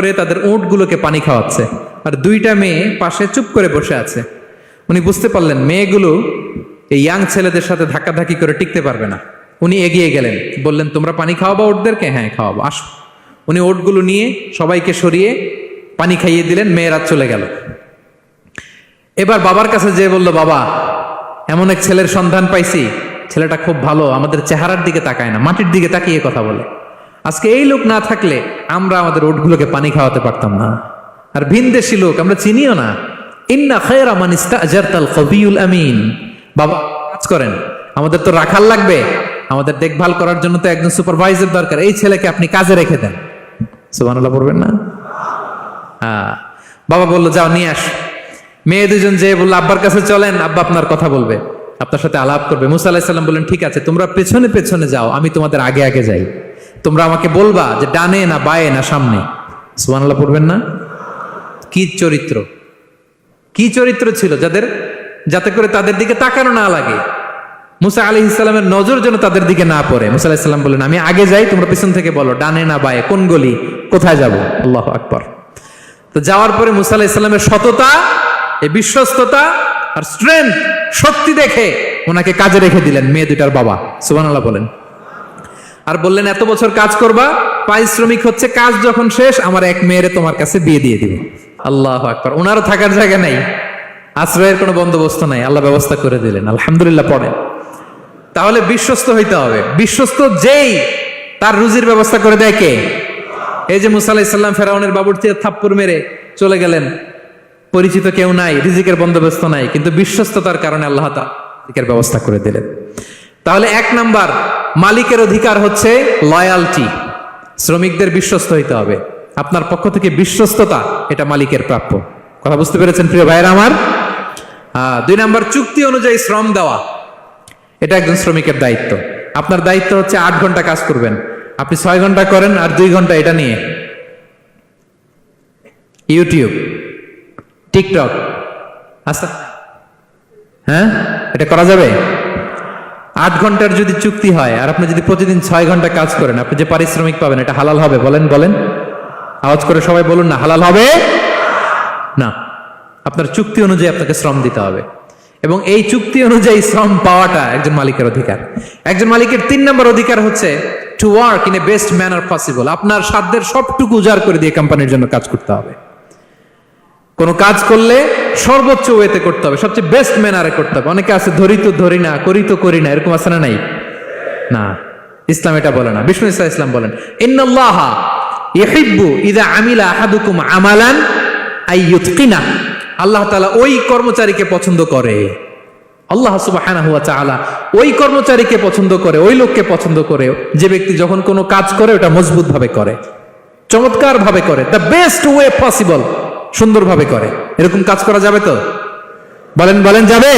করে তাদের উঁটগুলোকে পানি খাওয়াচ্ছে। আর দুইটা মেয়ে পাশে চুপ করে বসে আছে। উনি বুঝতে পারলেন, মেয়েগুলো এই ইয়াং ছেলেদের সাথে ধাক্কাধাক্কি করে টিকতে পারবে না। উনি এগিয়ে গেলেন, বললেন, তোমরা পানি খাওয়াবো ওটদেরকে হ্যাঁ খাওয়াবো, আসো। উনি ওটগুলো নিয়ে সবাইকে সরিয়ে পানি খাইয়ে দিলেন, মেয়েরা চলে গেল। এবার বাবার কাছে যেয়ে বলল, বাবা, এমন এক ছেলের সন্ধান পাইছি। ছেলেটা খুব ভালো, আমাদের চেহারার দিকে তাকায় না, মাটির দিকে তাকিয়ে কথা বলে। আজকে এই লোক না থাকলে আমরা আমাদের ওটগুলোকে পানি খাওয়াতে পারতাম না। আর ভিনদেশি লোক, আমরা চিনিও না। ইন্না খায়রা মান ইস্তাজারতাল কবিউল আমিন। বাবা, কাজ করেন। আমাদের তো রাখাল লাগবে। আমাদের দেখভাল করার জন্য তো একজন সুপারভাইজার দরকার। এই ছেলেকে আপনি কাজে রেখে দেন। সুবহানাল্লাহ পড়বেন না? হ্যাঁ বাবা বলল, যাও, নিয়ে আস। মেয়ে দুজন যে বলল, আব্বার কাছে চলেন, আব্বা আপনার কথা বলবে। আপনার সাথে আলাপ করবে। মুসা আলাহিসাল্লাম বললেন, ঠিক আছে, তোমরা পেছনে পেছনে যাও, আমি তোমাদের আগে আগে যাই। তোমরা আমাকে বলবা যে ডানে না বায়ে না সামনে। সুবহানাল্লাহ পড়বেন না? কি চরিত্র? কি চরিত্র ছিল যাদের, যাতে করে তাদের দিকে তাকানো না লাগে? মুসা আলি ইসলামের নজর যেন তাদের দিকে না পড়ে। মুসা আলাহ ইসলাম বললেন, আমি আগে যাই, তোমরা পিছন থেকে বলো, ডানে না বায়ে, কোন গলি, কোথায় যাব? আল্লাহ আকবর। তো যাওয়ার পরে মুসা আলাহ ইসলামের সততা এই বিশ্বস্ততা আর স্ট্রেংথ শক্তি দেখে ওনাকে কাজে রেখে দিলেন মেয়ে দুটার বাবা। সুবান আল্লাহ বলেন। আর বললেন, এত বছর কাজ করবা? পারিশ্রমিক হচ্ছে কাজ যখন শেষ, আমার এক মেয়েরে তোমার কাছে বিয়ে দিয়ে দিব। আল্লাহ আকবর। ওনারও থাকার জায়গা নাই। আশ্রয়ের কোনো বন্দোবস্ত নাই। আল্লাহ ব্যবস্থা করে দিলেন। আলহামদুলিল্লাহ, পড়েন। তাহলে বিশ্বস্ত হইতে হবে। বিশ্বস্ত যেই তার রুজির ব্যবস্থা করে দেয় কে? এই যে মুসা আলাহিসাল্লাম ফেরাউনের বাবুর চেয়ে থাপ্পড় মেরে চলে গেলেন। পরিচিত কেউ নাই, রিজিকের বন্দোবস্ত নাই, কিন্তু বিশ্বস্ততার কারণে আল্লাহ তা ব্যবস্থা করে দিলেন। তাহলে এক নাম্বার মালিকের অধিকার হচ্ছে লয়ালটি শ্রমিকদের বিশ্বস্ত হইতে হবে। আপনার পক্ষ থেকে বিশ্বস্ততা, এটা মালিকের প্রাপ্য। কথা বুঝতে পেরেছেন প্রিয় ভাইয়েরা আমার? দুই নাম্বার, চুক্তি অনুযায়ী শ্রম দেওয়া। এটা একজন শ্রমিকের দায়িত্ব। আপনার দায়িত্ব হচ্ছে আট ঘণ্টা কাজ করবেন। আপনি ছয় ঘণ্টা করেন আর দুই ঘণ্টা এটা নিয়ে। YouTube, TikTok. আচ্ছা। হ্যাঁ? এটা করা যাবে? আট ঘণ্টার যদি চুক্তি হয়, আর আপনি যদি প্রতিদিন ছয় ঘণ্টা কাজ করেন, আপনি যে পারিশ্রমিক পাবেন, এটা হালাল হবে? বলেন বলেন। আওয়াজ করে সবাই বলুন না, হালাল হবে? না। আপনার চুক্তি অনুযায়ী আপনাকে শ্রম দিতে হবে। এবং এই চুক্তি অনুযায়ী শ্রম পাওয়াটা একজন মালিকের অধিকার। একজন মালিকের তিন নম্বর অধিকার হচ্ছে to work in a best manner possible আপনার সাধ্যের সবটুকু উজাড় করে দিয়ে কোম্পানির জন্য কাজ করতে হবে। কোনো কাজ করলে সর্বোচ্চ ওয়েতে করতে হবে, সবচেয়ে বেস্ট ম্যানারে করতে হবে। অনেকে আছে, ধরি তো ধরি না, করি তো করি না, এরকম আছে না নাই? না, ইসলাম এটা বলে না। বিষ্ণু ইসলাম ইসলাম বলেন, ইন্নাল্লাহ ইহিব্বু ইদা আমিলা আহাদুকুম আমালান আইয়ুতকিনা আল্লাহ তাআলা ওই কর্মচারীকে পছন্দ করে। আল্লাহ সুবহানাহু ওয়া তাআলা ওই কর্মচারীকে পছন্দ করে, ওই লোককে পছন্দ করে, যে ব্যক্তি যখন কোনো কাজ করে, ওটা মজবুত ভাবে করে চমৎকার ভাবে করে দ্য বেস্ট ওয়ে পসিবল সুন্দরভাবে করে। এরকম কাজ করা যাবে তো? বলেন বলেন, যাবে?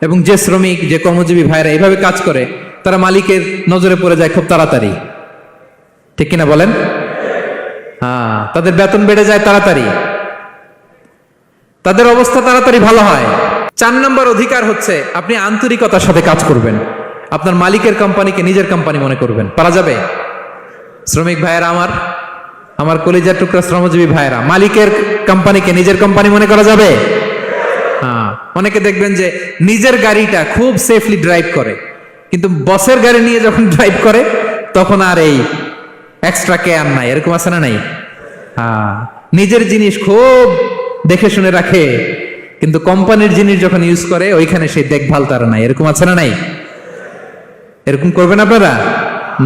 এবং যে শ্রমিক, যে কর্মজীবী ভাইরা এইভাবে কাজ করে, তারা মালিকের নজরে পড়ে যায় খুব তাড়াতাড়ি। ঠিক কিনা বলেন? হ্যাঁ তাদের বেতন বেড়ে যায় তাড়াতাড়ি। তাদের অবস্থা তাড়াতাড়ি ভালো হয়। চার নম্বর অধিকার হচ্ছে আপনি আন্তরিকতার সাথে কাজ করবেন। আপনার মালিকের কোম্পানিকে নিজের কোম্পানি মনে করবেন। পারা যাবে? শ্রমিক ভাইয়েরা আমার আমার কলিজার টুকরা শ্রমজীবী ভাইরা মালিকের কোম্পানিকে নিজের কোম্পানি মনে করা যাবে? হ্যাঁ অনেকে দেখবেন যে নিজের গাড়িটা খুব সেফলি ড্রাইভ করে, কিন্তু বসের গাড়ি নিয়ে যখন ড্রাইভ করে, তখন আর এই এক্সট্রা কেয়ার নাই, এরকম আছে না নাই? হ্যাঁ নিজের জিনিস খুব দেখে শুনে রাখে, কিন্তু কোম্পানির জিনিস যখন ইউজ করে, ওইখানে সেই দেখভাল তারা নাই, এরকম আছে না নাই? এরকম করবেন আপনারা?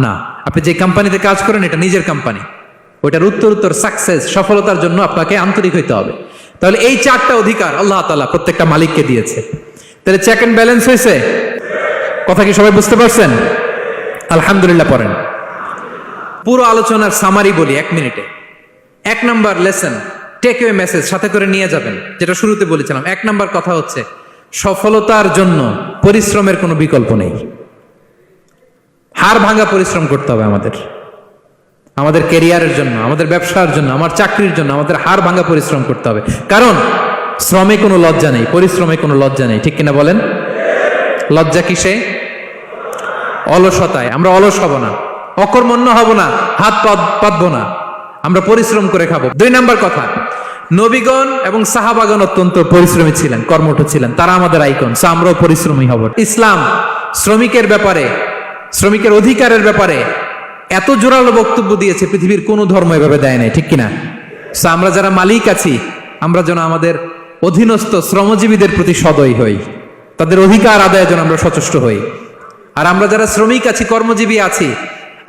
না, আপনি যে কোম্পানিতে কাজ করেন, এটা নিজের কোম্পানি। ওইটার উত্তর উত্তর সাকসেস সফলতার জন্য আপনাকে আন্তরিক হইতে হবে। তাহলে এই চারটা অধিকার আল্লাহ তাআলা প্রত্যেকটা মালিককে দিয়েছে। তাহলে চেক এন্ড ব্যালেন্স হয়েছে কথা কি সবাই বুঝতে পারছেন? আলহামদুলিল্লাহ পড়েন। পুরো আলোচনার সামারি বলি এক মিনিটে। এক number lesson take a message সাথে করে নিয়ে যাবেন, যেটা শুরুতে বলেছিলাম। এক নাম্বার কথা হচ্ছে, সফলতার জন্য পরিশ্রমের কোনো বিকল্প নেই। হার ভাঙা পরিশ্রম করতে হবে আমাদের। আমাদের কেরিয়ারের জন্য, আমাদের ব্যবসার জন্য, আমার চাকরির জন্য আমাদের হার ভাঙা পরিশ্রম করতে হবে। কারণ, শ্রমে কোনো লজ্জা নেই, পরিশ্রমে কোনো লজ্জা নেই, ঠিক কিনা বলেন? লজ্জা কিসে? অলসতায়। আমরা অলস হব না, অকর্মণ্য হব না, হাত পাত পাতবো না, আমরা পরিশ্রম করে খাব। দুই নাম্বার কথা, নবীগণ এবং সাহাবাগণ অত্যন্ত পরিশ্রমী ছিলেন, কর্মঠ ছিলেন, তারা আমাদের আইকন, সো আমরাও পরিশ্রমী হব। ইসলাম, শ্রমিকের ব্যাপারে, শ্রমিকের অধিকারের ব্যাপারে এত জোরালো বক্তব্য দিয়েছে, পৃথিবীর কোনো ধর্ম এভাবে দেয় নাই, ঠিক কিনা? আমরা যারা মালিক আছি, আমরা যেন আমাদের অধীনস্থ শ্রমজীবীদের প্রতি সদয় হই, তাদের অধিকার আদায় জন্য আমরা সচেষ্ট হই। আর আমরা যারা শ্রমিক আছি, কর্মজীবী আছি,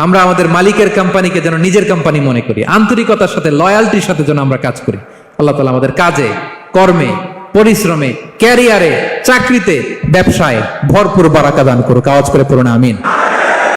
আমরা আমাদের মালিকের কোম্পানিকে যেন নিজের কোম্পানি মনে করি, আন্তরিকতার সাথে লয়ালটির সাথে যেন আমরা কাজ করি। আল্লাহ তালা আমাদের কাজে, কর্মে, পরিশ্রমে ক্যারিয়ারে চাকরিতে, ব্যবসায় ভরপুর বারাকা দান করুক। আওয়াজ করে পড়ুন, আমিন।